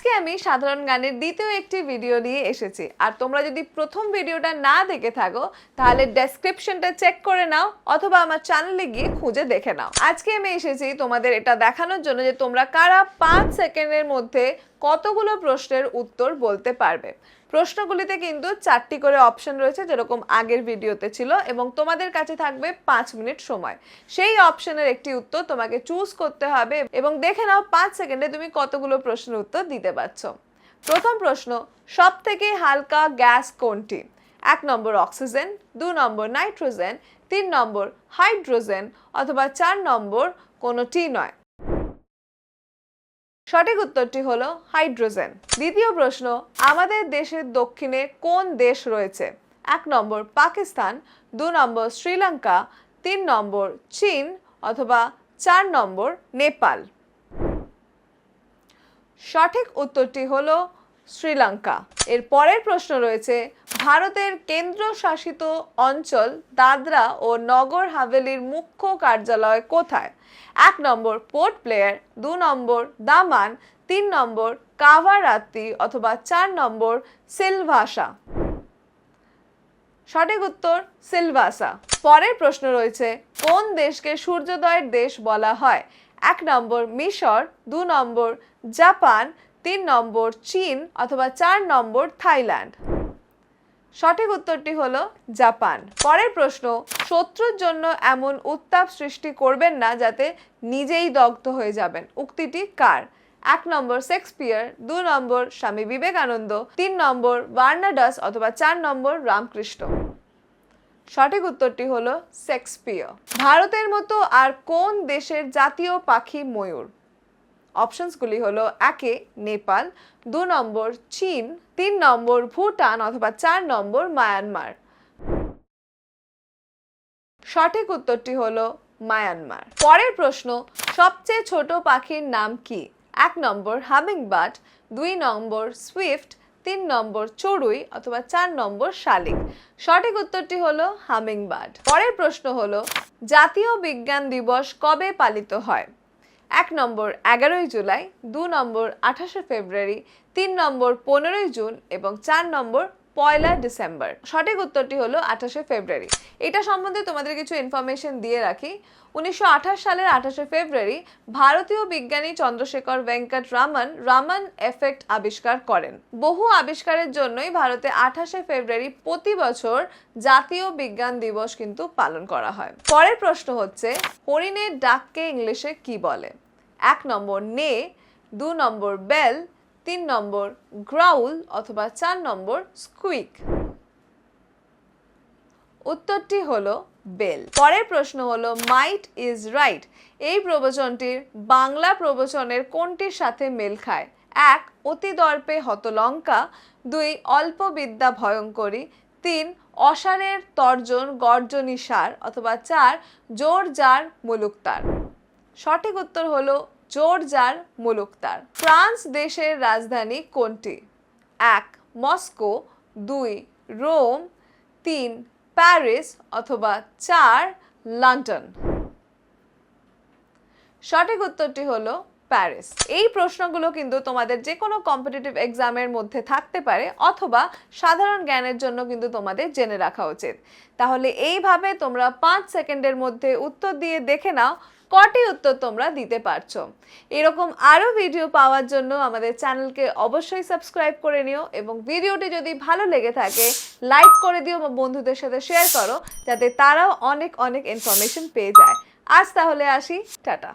আজকে আমি সাধারণ গানের দ্বিতীয় একটি ভিডিও নিয়ে এসেছি। আর তোমরা যদি প্রথম ভিডিওটা না দেখে থাকো, তাহলে ডেসক্রিপশনটা চেক করে নাও অথবা আমার চ্যানেলে গিয়ে খুঁজে দেখে নাও। আজকে আমি এসেছি তোমাদের এটা দেখানোর জন্য যে তোমরা কারা পাঁচ সেকেন্ডের মধ্যে কতগুলো প্রশ্নের উত্তর বলতে পারবে? প্রশ্নগুলিতে কিন্তু চারটি করে অপশন রয়েছে, যেরকম আগের ভিডিওতে ছিল এবং তোমাদের কাছে থাকবে পাঁচ মিনিট সময়। সেই অপশনের একটি উত্তর তোমাকে চুজ করতে হবে এবং দেখে নাও পাঁচ সেকেন্ডে তুমি কতগুলো প্রশ্নের উত্তর দিতে পারছ। প্রথম প্রশ্ন সব থেকে হালকা গ্যাস কোনটি? এক নম্বর অক্সিজেন দু নম্বর নাইট্রোজেন তিন নম্বর হাইড্রোজেন অথবা চার নম্বর কোনোটি নয়। সঠিক উত্তরটি হলো হাইড্রোজেন। দ্বিতীয় প্রশ্ন, আমাদের দেশের দক্ষিণে কোন দেশ রয়েছে? এক নম্বর পাকিস্তান, দু নম্বর শ্রীলঙ্কা, তিন নম্বর চীন অথবা চার নম্বর নেপাল। সঠিক উত্তরটি হলো শ্রীলঙ্কা। এর পরের প্রশ্ন রয়েছে, ভারতের কেন্দ্রশাসিত অঞ্চল দাদরা ও নগর হাভেলির মুখ্য কার্যালয় কোথায়? এক নম্বর পোর্ট প্লেয়ার দু নম্বর দামান, তিন নম্বর কাভারাত্তি অথবা চার নম্বর সিলভাসা। সঠিক উত্তর, সিলভাসা। পরের প্রশ্ন রয়েছে, কোন দেশকে সূর্যোদয়ের দেশ বলা হয়? এক নম্বর মিশর, দু নম্বর জাপান তিন নম্বর চীন অথবা চার নম্বর থাইল্যান্ড। সঠিক উত্তরটি হল জাপান। পরের প্রশ্ন, শত্রুর জন্য এমন উত্তাপ সৃষ্টি করবেন না যাতে নিজেই দগ্ধ হয়ে যাবেন। উক্তিটি কার? এক নম্বর শেক্সপিয়ার, দু নম্বর স্বামী বিবেকানন্দ, তিন নম্বর বার্নাডাস অথবা চার নম্বর রামকৃষ্ণ। সঠিক উত্তরটি হল শেক্সপিয়ার। ভারতের মতো আর কোন দেশের জাতীয় পাখি ময়ূর? অপশনসগুলি হলো একে নেপাল, দু নম্বর চীন, তিন নম্বর ভুটান অথবা চার নম্বর মায়ানমার। সঠিক উত্তরটি হলো মায়ানমার। পরের প্রশ্ন, সবচেয়ে ছোট পাখির নাম কি? এক নম্বর হামিংবার্ড, দুই নম্বর সুইফট, তিন নম্বর চড়ুই অথবা চার নম্বর শালিক। সঠিক উত্তরটি হলো হামিংবার্ড। পরের প্রশ্ন হলো, জাতীয় বিজ্ঞান দিবস কবে পালিত হয়? এক নম্বর এগারোই জুলাই, দু নম্বর আঠাশে ফেব্রুয়ারি, তিন নম্বর পনেরোই জুন এবং চার নম্বর পয়লা ডিসেম্বর। সঠিক উত্তরটি হলো আঠাশে ফেব্রুয়ারি। এটা সম্বন্ধে তোমাদের কিছু ইনফরমেশন দিয়ে রাখি। উনিশশো আঠাশ সালের আঠাশে ফেব্রুয়ারি ভারতীয় বিজ্ঞানী চন্দ্রশেখর ভেঙ্কট রামন রামন এফেক্ট আবিষ্কার করেন। বহু আবিষ্কারের জন্যই ভারতে আঠাশে ফেব্রুয়ারি প্রতি বছর জাতীয় বিজ্ঞান দিবস কিন্তু পালন করা হয়। পরের প্রশ্ন হচ্ছে, হরিণের ডাককে ইংলিশে কি বলে? এক নম্বর নে, দু নম্বর বেল তিন নম্বর গ্রাউল অথবা চার নম্বর স্কুইক উত্তরটি হলো বেল পরের প্রশ্ন হলো মাইট ইজ রাইট এই প্রবচনটির বাংলা প্রবচনের কোনটির সাথে মেল খায়? এক অতি দর্পে হতলঙ্কা। দুই অল্প বিদ্যা ভয়ঙ্করী। তিন, অসারের তর্জন গর্জনী সার অথবা চার, জোর জার মুলুকতার সঠিক উত্তর হলো জোরজার মুলুকতার ফ্রান্স দেশের রাজধানী কোনটি? এক, মস্কো, দুই, রোম, তিন, প্যারিস, অথবা চার, লন্ডন। সঠিক উত্তরটি হলো প্যারিস। এই প্রশ্নগুলো কিন্তু তোমাদের যে কোনো কম্পিটিটিভ এক্সামের মধ্যে থাকতে পারে, অথবা সাধারণ জ্ঞানের জন্য কিন্তু তোমাদের জেনে রাখা উচিত। তাহলে এইভাবে তোমরা পাঁচ সেকেন্ডের মধ্যে উত্তর দিয়ে দেখে নাও কটি উত্তর তোমরা দিতে পারছ। এরকম আরও ভিডিও পাওয়ার জন্য আমাদের চ্যানেলকে অবশ্যই সাবস্ক্রাইব করে নিও এবং ভিডিওটি যদি ভালো লেগে থাকে, লাইক করে দিও বা বন্ধুদের সাথে শেয়ার করো, যাতে তারাও অনেক অনেক ইনফরমেশন পেয়ে যায়। আজ তাহলে আসি, টাটা।